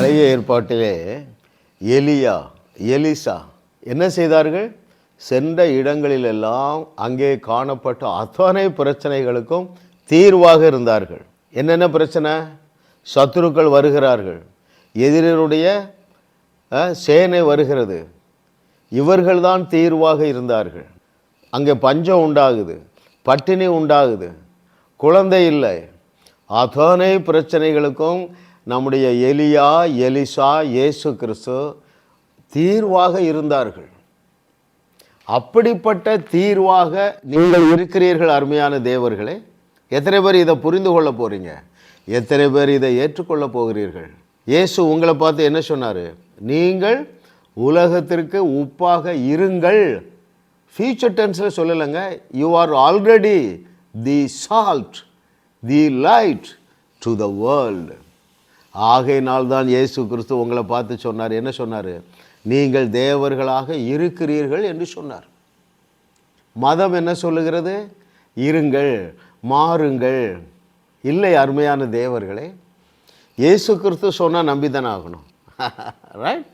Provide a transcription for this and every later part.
பழைய ஏற்பாட்டிலே எலியா எலிசா என்ன செய்தார்கள்? சென்ற இடங்களிலெல்லாம் அங்கே காணப்பட்ட அத்தனை பிரச்சனைகளுக்கும் தீர்வாக இருந்தார்கள். என்னென்ன பிரச்சனை? சத்துருக்கள் வருகிறார்கள். எதிரினுடைய சேனை வருகிறது. இவர்கள்தான் தீர்வாக இருந்தார்கள். அங்கே பஞ்சம் உண்டாகுது பட்டினி உண்டாகுது குழந்தை இல்லை. அத்தனை பிரச்சனைகளுக்கும் நம்முடைய எலியா எலிசா இயேசு கிறிஸ்து தீர்வாக இருந்தார்கள். அப்படிப்பட்ட தீர்வாக நீங்கள் இருக்கிறீர்கள் அருமையான தேவர்களே. எத்தனை பேர் இதை புரிந்து கொள்ள போகிறீங்க எத்தனை பேர் இதை ஏற்றுக்கொள்ள போகிறீர்கள்? இயேசு உங்களை பார்த்து என்ன சொன்னார்? நீங்கள் உலகத்திற்கு உப்பாக இருங்கள். ஃபியூச்சர் டென்ஸில் சொல்லலைங்க. You are already the salt the light to the world ஆகையினால் தான் இயேசு கிறிஸ்து உங்களை பார்த்து சொன்னார். என்ன சொன்னார்? நீங்கள் தேவர்களாக இருக்கிறீர்கள் என்று சொன்னார். மதம் என்ன சொல்லுகிறது? இருங்கள் மாறுங்கள். இல்லை அருமையான தேவர்களே இயேசு கிறிஸ்து சொன்னால் நம்பிதானே ஆகணும். ரைட்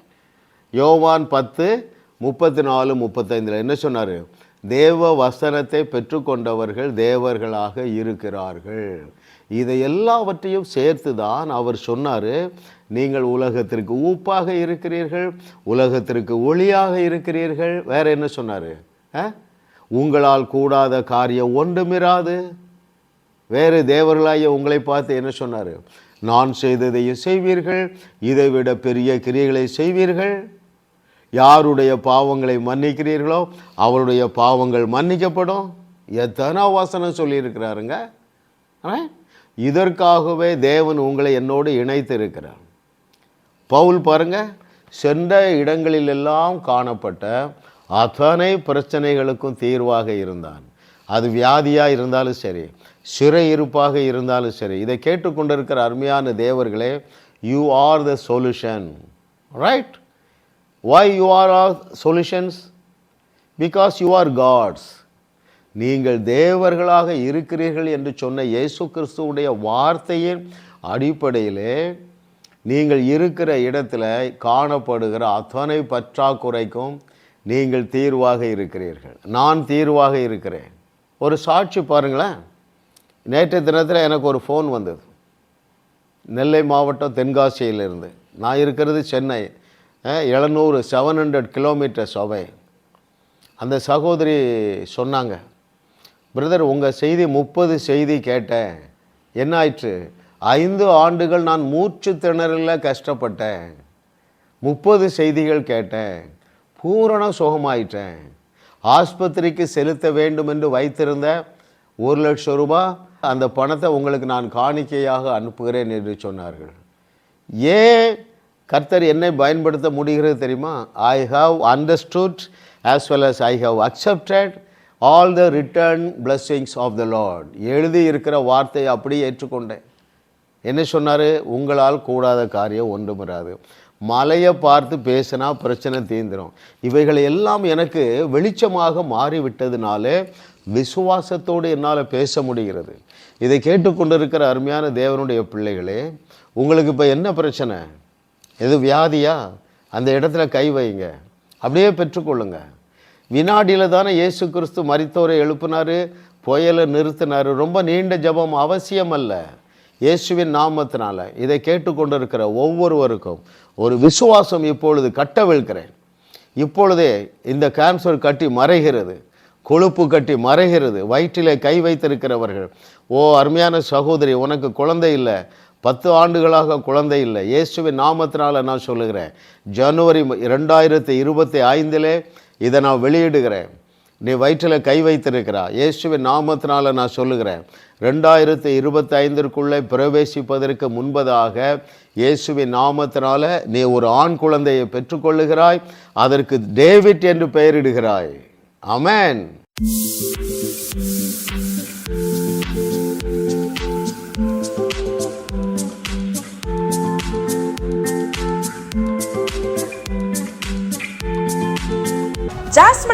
யோவான் பத்து முப்பத்தி நாலு முப்பத்தைந்தில் என்ன சொன்னார்? தேவ வசனத்தை பெற்றுக்கொண்டவர்கள் தேவர்களாக இருக்கிறார்கள். இதை எல்லாவற்றையும் சேர்த்து தான் அவர் சொன்னார் நீங்கள் உலகத்திற்கு ஊப்பாக இருக்கிறீர்கள் உலகத்திற்கு ஒளியாக இருக்கிறீர்கள். வேற என்ன சொன்னார்? உங்களால் கூடாத காரியம் ஒன்றுமிராது வேறு தேவர்களாகிய உங்களை பார்த்து என்ன சொன்னார்? நான் செய்ததையும் செய்வீர்கள் இதை விட பெரிய கிரியைகளை செய்வீர்கள். யாருடைய பாவங்களை மன்னிக்கிறீர்களோ அவருடைய பாவங்கள் மன்னிக்கப்படும். எத்தனை வசனம் சொல்லியிருக்கிறாருங்க? இதற்காகவே தேவன் உங்களை என்னோடு இணைத்து இருக்கிறார் பவுல் பாருங்க சென்ற இடங்களிலெல்லாம் காணப்பட்ட அத்தனை பிரச்சனைகளுக்கும் தீர்வாக இருந்தான். அது வியாதியாக இருந்தாலும் சரி சிறை இருப்பாக இருந்தாலும் சரி இதை கேட்டுக்கொண்டிருக்கிற அருமையான தேவர்களே you are the solution right why you are are solutions because you are gods நீங்கள் தேவர்களாக இருக்கிறீர்கள் என்று சொன்ன இயேசு கிறிஸ்துவுடைய வார்த்தையின் அடிப்படையிலே நீங்கள் இருக்கிற இடத்துல காணப்படுகிற அத்தனை பற்றாக்குறைக்கும் நீங்கள் தீர்வாக இருக்கிறீர்கள். நான் தீர்வாக இருக்கிறேன். ஒரு சாட்சி பாருங்களேன். நேற்று தினத்தில் எனக்கு ஒரு ஃபோன் வந்தது. நெல்லை மாவட்டம் தென்காசியிலிருந்து. நான் இருக்கிறது சென்னை. எழுநூறு செவன் ஹண்ட்ரட் கிலோமீட்டர்ஸ் அவை அந்த சகோதரி சொன்னாங்க பிரதர் உங்கள் செய்தி முப்பது செய்தி கேட்டேன். என்ன ஆயிற்று? ஐந்து ஆண்டுகள் நான் மூச்சு திணறலில் கஷ்டப்பட்டேன். முப்பது செய்திகள் கேட்டேன். பூரண சுகமாயிட்டேன் ஆஸ்பத்திரிக்கு செலுத்த வேண்டும் என்று வைத்திருந்த ஒரு லட்சம் ரூபாய் அந்த பணத்தை உங்களுக்கு நான் காணிக்கையாக அனுப்புகிறேன் என்று சொன்னார்கள். ஏன் கர்த்தர் என்னை பயன்படுத்த முடிகிறது தெரியுமா? I have understood as well as I have accepted all the return blessings of the Lord எழுதி இருக்கிற வார்த்தையை அப்படியே ஏற்றுக்கொண்டேன். என்ன சொன்னார்? உங்களால் கூடாத காரியம் ஒன்றும் வராது. மலையை பார்த்து பேசினா பிரச்சனை தீந்துடும் இவைகளை எல்லாம் எனக்கு வெளிச்சமாக மாறிவிட்டதுனாலே விசுவாசத்தோடு என்னால் பேச முடிகிறது. இதை கேட்டுக்கொண்டிருக்கிற அருமையான தேவனுடைய பிள்ளைகளே உங்களுக்கு இப்போ என்ன பிரச்சனை? எது வியாதியா? அந்த இடத்துல கை வைங்க. அப்படியே பெற்றுக்கொள்ளுங்க. வினாடியில் தானே இயேசு கிறிஸ்து மரித்தோரை எழுப்பினார் புயலை நிறுத்தினார். ரொம்ப நீண்ட ஜெபம் அவசியம் அல்ல இயேசுவின் நாமத்தினால இதை கேட்டுக்கொண்டிருக்கிற ஒவ்வொருவருக்கும் ஒரு விசுவாசம் இப்பொழுது கட்டவிழ்கிறேன் இப்பொழுதே இந்த கேன்சர் கட்டி மறைகிறது. கொழுப்பு கட்டி மறைகிறது. வயிற்றிலே கை வைத்திருக்கிறவர்கள் ஓ அருமையான சகோதரி உனக்கு குழந்தை இல்லை. பத்து ஆண்டுகளாக குழந்தை இல்லை. இயேசுவின் நாமத்தினால் நான் சொல்லுகிறேன். ஜனவரி ரெண்டாயிரத்தி இருபத்தி ஐந்திலே இதை நான் வெளியிடுகிறேன். நீ வயிற்றில் கை வைத்திருக்கிறா இயேசுவின் நாமத்தினால் நான் சொல்லுகிறேன். ரெண்டாயிரத்தி இருபத்தி ஐந்திற்குள்ளே பிரவேசிப்பதற்கு முன்பதாக இயேசுவின் நாமத்தினால் நீ ஒரு ஆண் குழந்தையை பெற்றுக்கொள்ளுகிறாய். அதற்கு டேவிட் என்று பெயரிடுகிறாய். அமேன்